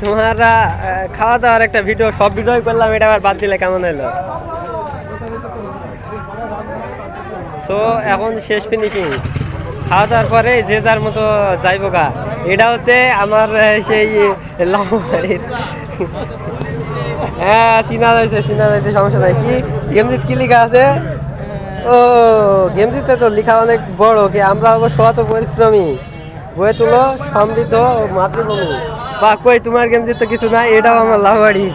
তোমারা খাওয়া দাওয়ার একটা ভিডিও সব ভিডিও করলাম, এটা আবার বাদ দিলে কেমন হলো? সো এখন শেষ ফিনিশিং খাওয়া দাওয়ার পরে যে যার মতো যাইব গা। এটা হচ্ছে আমার সেই লাভ হ্যাঁ চিনা যাইছে চিনা যাইছে সমস্যা নাই। কি? গেমজিত কি লেখা আছে? ও গেমজিতে তো লেখা অনেক বড়, কি আমরা হব শত পরিশ্রমী। বয়ে তুলো, সমৃদ্ধ মাতৃভূমি। বা কই, তোমার গেমজিত তো কিছু নাই, এটাও আমার লাভবাড়ির